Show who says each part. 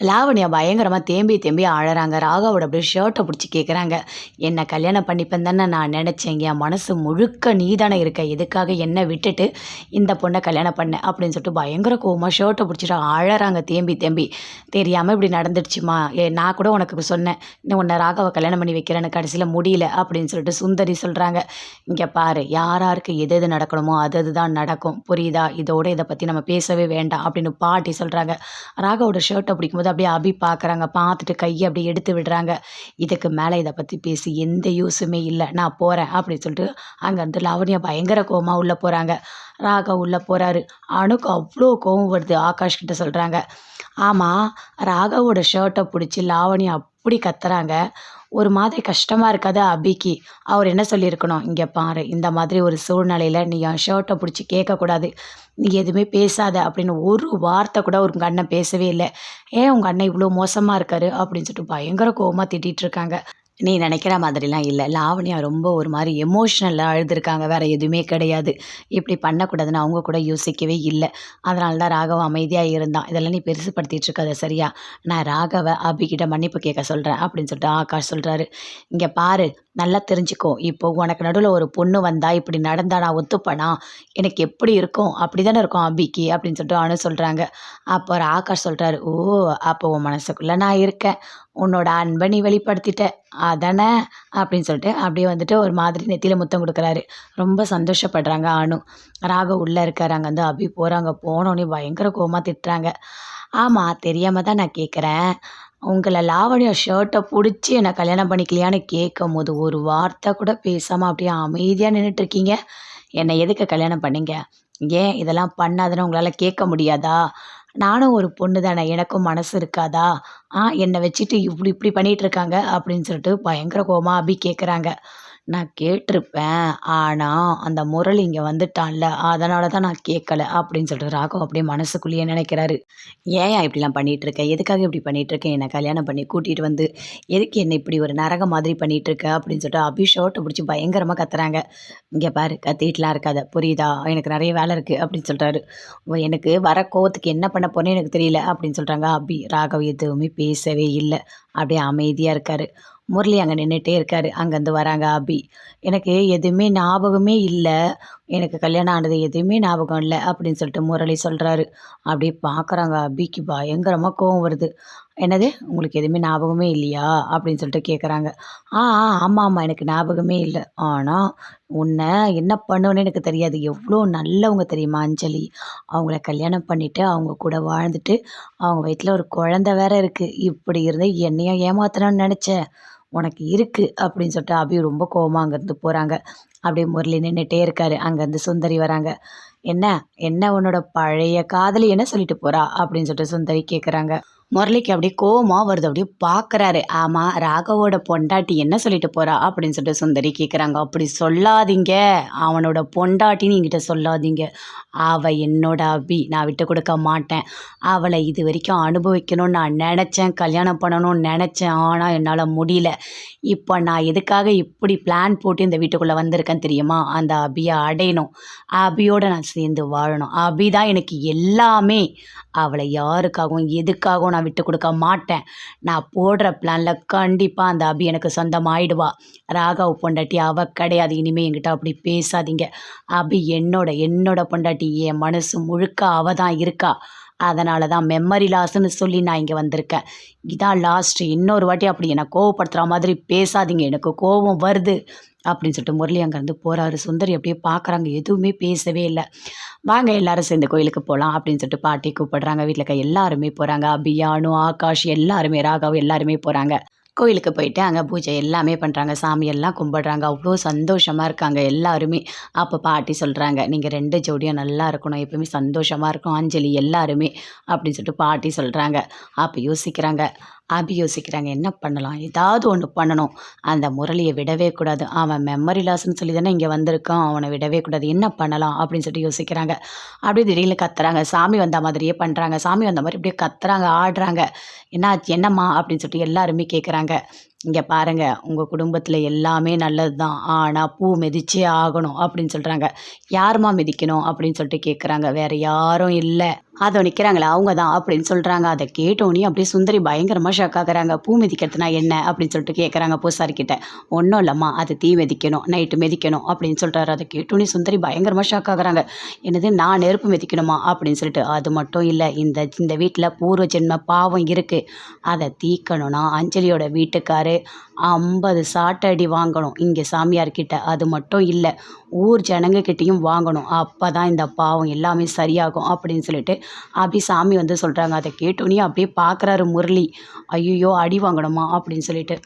Speaker 1: லாவண்யா பயங்கரமாக தேம்பி தேம்பி அழறாங்க. ராகாவோட அப்படியே ஷர்ட்டை பிடிச்சி கேட்குறாங்க என்ன கல்யாணம் பண்ணிப்பேன் தானே நான் நினச்சேன். என் மனசு முழுக்க நீ தானே இருக்க. எதுக்காக என்னை விட்டுட்டு இந்த பொண்ணை கல்யாணம் பண்ண? அப்படின்னு சொல்லிட்டு பயங்கர கோவமாக ஷர்ட்டை பிடிச்சிட்டு அழறாங்க தேம்பி தேம்பி. தெரியாமல் இப்படி நடந்துடுச்சுமா? ஏ நான் கூட உனக்கு சொன்னேன். இன்னும் உன்னை ராகாவை கல்யாணம் பண்ணி வைக்கிறேன்னு கடைசியில் முடியல. அப்படின்னு சொல்லிட்டு சுந்தரி சொல்கிறாங்க இங்கே பாரு யார் யாருக்கு எது எது நடக்கணுமோ அது அதுதான் நடக்கும். புரியுதா? இதோட இதை பற்றி நம்ம பேசவே வேண்டாம். அப்படின்னு பாட்டி சொல்கிறாங்க ராகாவோட ஷர்ட்டை பிடிக்கும்போது அப்படியே அபி பார்க்குறாங்க பார்த்துட்டு கையை அப்படியே எடுத்து விடுறாங்க. இதுக்கு மேலே இதை பற்றி பேசி எந்த யூஸுமே இல்லை. நான் போகிறேன் அப்படின்னு சொல்லிட்டு அங்கேருந்து லாவண்யா பயங்கர கோவமாக உள்ளே போகிறாங்க ராகா உள்ளே போகிறாரு அணுக்கு அவ்வளோ கோவம் வருது. ஆகாஷ் கிட்ட சொல்கிறாங்க ஆமாம் ராகாவோட ஷர்ட்டை பிடிச்சி லாவண்யா அப்படி கத்துறாங்க. ஒரு மாதிரி கஷ்டமாக இருக்காது அபிக்கு. அவர் என்ன சொல்லியிருக்கணும்? இங்கே பாரு இந்த மாதிரி ஒரு சூழ்நிலையில் நீ என் ஷர்ட்டை பிடிச்சி கேட்கக்கூடாது. நீ எதுவுமே பேசாத அப்படின்னு ஒரு வார்த்தை கூட உங்கள் அண்ணன் பேசவே இல்லை. ஏன் உங்கள் அண்ணன் இவ்வளோ மோசமாக இருக்காரு? அப்படின்னு சொல்லிட்டு பயங்கர கோபமாக திட்டிகிட்டு இருக்காங்க. நீ நினைக்கிற மாதிரிலாம் இல்லை. லாவணியா ரொம்ப ஒரு மாதிரி எமோஷ்னலாக அழுதுருக்காங்க. வேறு எதுவுமே கிடையாது. இப்படி பண்ணக்கூடாதுன்னு அவங்க கூட யோசிக்கவே இல்லை. அதனால தான் ராகவ அமைதியாக இருந்தான். இதெல்லாம் நீ பெருசுப்படுத்திட்டு இருக்காத சரியா? நான் ராகவ அபிகிட்ட மன்னிப்பு கேட்க சொல்கிறேன் அப்படின்னு சொல்லிட்டு ஆகாஷ் சொல்கிறாரு இங்கே பாரு நல்லா தெரிஞ்சுக்கோ. இப்போ உனக்கு நடுவில் ஒரு பொண்ணு வந்தா இப்படி நடந்தா நான் ஒத்துப்பேனா? எனக்கு எப்படி இருக்கும்? அப்படி தானே இருக்கும் அபிக்கு அப்படின்னு சொல்லிட்டு அனு சொல்கிறாங்க அப்போ ஆகாஷ் சொல்கிறாரு ஓ அப்போ உன் மனசுக்குள்ளே நான் இருக்கேன். உன்னோட அன்பை நீ வெளிப்படுத்திட்ட. அதானே? அப்படின்னு சொல்லிட்டு அப்படியே வந்துட்டு ஒரு மாதிரி நெத்தியில் முத்தம் கொடுக்குறாரு. ரொம்ப சந்தோஷப்படுறாங்க அனு. ராக உள்ளே இருக்காரு. அங்கே வந்து அபி போகிறாங்க போனோடனே பயங்கர கோவமாக திட்டுறாங்க. ஆமாம் தெரியாமல் தான் நான் கேட்குறேன் உங்களை லாவண்யா ஷர்ட்டை பிடிச்சி என்னை கல்யாணம் பண்ணிக்கலையான்னு கேட்கும் போது ஒரு வார்த்தை கூட பேசாமல் அப்படியே அமைதியாக நின்றுட்டுருக்கீங்க என்னை எதுக்கு கல்யாணம் பண்ணீங்க? ஏன் இதெல்லாம் பண்ணாதுன்னு உங்களால் கேட்க முடியாதா? நானும் ஒரு பொண்ணு தானே எனக்கும் மனசு இருக்காதா? ஆ என்னை வச்சுட்டு இப்படி இப்படி பண்ணிகிட்டு இருக்காங்க அப்படின்னு சொல்லிட்டு பயங்கர கோவமாக அப்படி கேட்குறாங்க நான் கேட்டிருப்பேன். ஆனால் அந்த முரளி இங்கே வந்துட்டான்ல அதனால தான் நான் கேட்கல அப்படின்னு சொல்லிட்டு ராகவ் அப்படியே மனசுக்குள்ளேயே நினைக்கிறாரு. ஏன் இப்படிலாம் பண்ணிகிட்டு எதுக்காக இப்படி பண்ணிகிட்டு இருக்கேன் என்னை கல்யாணம் பண்ணி கூட்டிகிட்டு வந்து எதுக்கு என்னை இப்படி ஒரு நரக மாதிரி பண்ணிகிட்டு இருக்க அப்படின்னு சொல்லிட்டு அபிஷோட்டை பிடிச்சி பயங்கரமாக கத்துறாங்க. இங்கே பாரு கத்திட்டுலாம் இருக்காத புரியுதா? எனக்கு நிறைய வேலை இருக்குது அப்படின்னு சொல்கிறாரு எனக்கு வர கோவத்துக்கு என்ன பண்ண போனே எனக்கு தெரியல அப்படின்னு சொல்கிறாங்க அபி. ராகவ் எதுவுமே பேசவே இல்லை. அப்படியே அமைதியாக இருக்காரு. முரளி அங்கே நின்றுட்டே இருக்காரு. அங்கேருந்து வராங்க அபி. எனக்கு எதுவுமே ஞாபகமே இல்லை. எனக்கு கல்யாணம் ஆனது எதுவுமே ஞாபகம் இல்லை அப்படின்னு சொல்லிட்டு முரளி சொல்கிறாரு அப்படியே பார்க்குறாங்க அபிக்கு பயங்கரமாக கோவம் வருது. என்னது? உங்களுக்கு எதுவுமே ஞாபகமே இல்லையா? அப்படின்னு சொல்லிட்டு கேட்குறாங்க ஆ ஆ ஆமாம் ஆமாம் எனக்கு ஞாபகமே இல்லை. ஆனால் உன்னை என்ன பண்ணுவேன்னு எனக்கு தெரியாது. எவ்வளோ நல்லவங்க தெரியுமா அஞ்சலி? அவங்கள கல்யாணம் பண்ணிவிட்டு அவங்க கூட வாழ்ந்துட்டு அவங்க வயிற்றில் ஒரு குழந்த வேற இருக்குது இப்படி இருந்து என்னையும் ஏமாத்தணும்னு நினச்சேன் உனக்கு இருக்குது அப்படின்னு சொல்லிட்டு அபி ரொம்ப கோபமாக அங்கேருந்து போகிறாங்க அப்படியே முரளி நின்றுட்டே இருக்காரு. அங்கேருந்து சுந்தரி வராங்க. என்ன? என்ன உன்னோட பழைய காதலி என்ன சொல்லிட்டு போகிறா அப்படின்னு சொல்லிட்டு சுந்தரி கேட்குறாங்க முரளிக்கு அப்படியே கோவமாக வருது. அப்படியே பார்க்குறாரு ஆமாம் ராகவோட பொண்டாட்டி என்ன சொல்லிட்டு போகிறா அப்படின்னு சொல்லிட்டு சுந்தரி கேட்குறாங்க அப்படி சொல்லாதீங்க. அவனோட பொண்டாட்டின்னு என்கிட்ட சொல்லாதீங்க. அவள் என்னோட அபி. நான் விட்டு கொடுக்க மாட்டேன். அவளை இது வரைக்கும் அனுபவிக்கணும்னு நான் நினச்சேன். கல்யாணம் பண்ணணும்னு நினச்சேன். ஆனால் என்னால் முடியல. இப்போ நான் எதுக்காக இப்படி பிளான் போட்டு இந்த வீட்டுக்குள்ளே வந்திருக்கேன் தெரியுமா? அந்த அபியை அடையணும். அபியோடு நான் சேர்ந்து வாழணும். அபி தான் எனக்கு எல்லாமே. அவளை யாருக்காகவும் எதுக்காகவும் நான் விட்டு கொடுக்க மாட்டேன். நான் போடுற பிளானில் கண்டிப்பாக அந்த அபி எனக்கு சொந்தமாயிடுவா. ராகவ் பொண்டாட்டி அவ கிடையாது. இனிமேல் என்கிட்ட அப்படி பேசாதீங்க. அபி என்னோட என்னோட பொண்டாட்டி. என் மனசு முழுக்க அவ தான் இருக்கா. அதனால தான் மெமரி லாஸ்ன்னு சொல்லி நான் இங்கே வந்திருக்கேன். இதான் லாஸ்ட்டு இன்னொரு வாட்டி அப்படி என்னை கோவப்படுத்துகிற மாதிரி பேசாதீங்க எனக்கு கோவம் வருது அப்படின்னு சொல்லிட்டு முரளி அங்கேருந்து போகிறாரு சுந்தரி அப்படியே பார்க்குறாங்க எதுவுமே பேசவே இல்லை. வாங்க எல்லாரும் சேர்ந்து கோயிலுக்கு போகலாம் அப்படின்னு சொல்லிட்டு பாட்டி கூப்பிடுறாங்க. வீட்டில் இருக்க எல்லாருமே போகிறாங்க அபியானு ஆகாஷ் எல்லாருமே ராகவ் எல்லாருமே போகிறாங்க கோயிலுக்கு போயிட்டு அங்கே பூஜை எல்லாமே பண்ணுறாங்க சாமியெல்லாம் கும்பிடுறாங்க. அவ்வளோ சந்தோஷமாக இருக்காங்க எல்லாருமே. அப்போ பாட்டி சொல்கிறாங்க நீங்கள் ரெண்டு ஜோடியும் நல்லா இருக்கணும். எப்பவுமே சந்தோஷமாக இருக்கும் அஞ்சலி எல்லாருமே. அப்படின்னு சொல்லிட்டு பாட்டி சொல்கிறாங்க அப்போ யோசிக்கிறாங்க அபி யோசிக்கிறாங்க என்ன பண்ணலாம்? ஏதாவது ஒன்று பண்ணணும். அந்த முரளியை விடவே கூடாது. அவன் மெமரி லாஸ்ன்னு சொல்லி தானே இங்கே வந்திருக்கான். அவனை விடவே கூடாது. என்ன பண்ணலாம்? அப்படின்னு சொல்லிட்டு யோசிக்கிறாங்க. அப்படியே திடீர்னு கத்துறாங்க. சாமி வந்த மாதிரியே பண்ணுறாங்க சாமி வந்த மாதிரி இப்படியே கத்துறாங்க ஆடுறாங்க. என்ன என்னம்மா? அப்படின்னு சொல்லிட்டு எல்லாருமே கேட்குறாங்க இங்கே பாருங்கள் உங்கள் குடும்பத்தில் எல்லாமே நல்லது தான் ஆனால் பூ மிதிச்சே ஆகணும். அப்படின்னு சொல்கிறாங்க யாரும்மா மிதிக்கணும்? அப்படின்னு சொல்லிட்டு கேட்குறாங்க வேறு யாரும் இல்லை. அதோ நிற்கிறாங்களே அவங்க தான் அப்படின்னு சொல்கிறாங்க அதை கேட்டோன்னே அப்படியே சுந்தரி பயங்கரமாக ஷாக் ஆகுறாங்க. பூ மிதிக்கிறதுனா என்ன அப்படின்னு சொல்லிட்டு கேட்குறாங்க பூசாரிக்கிட்ட ஒன்றும் இல்லைம்மா அது தீ மிதிக்கணும் நைட்டு மிதிக்கணும் அப்படின்னு சொல்கிறாரு அதை கேட்டோன்னே சுந்தரி பயங்கரமாக ஷாக் ஆகுறாங்க. என்னது நான் நெருப்பு மிதிக்கணுமா? அப்படின்னு சொல்லிட்டு அது மட்டும் இல்லை இந்த இந்த வீட்டில் பூர்வ ஜென்ம பாவம் இருக்குது அதை தீக்கணும்னா அஞ்சலியோட வீட்டுக்காரு ஐம்பது சாட்டடி வாங்கணும் இங்கே சாமியார்கிட்ட. அது மட்டும் இல்லை ஊர் ஜனங்கக்கிட்டேயும் வாங்கணும். அப்போ தான் இந்த பாவம் எல்லாமே சரியாகும் அப்படின்னு சொல்லிட்டு அப்படி சாமி வந்து சொல்கிறாங்க அதை கேட்டோன்னே அப்படியே பார்க்குறாரு முரளி. ஐயோ அடி வாங்கணுமா அப்படின்னு சொல்லிட்டு.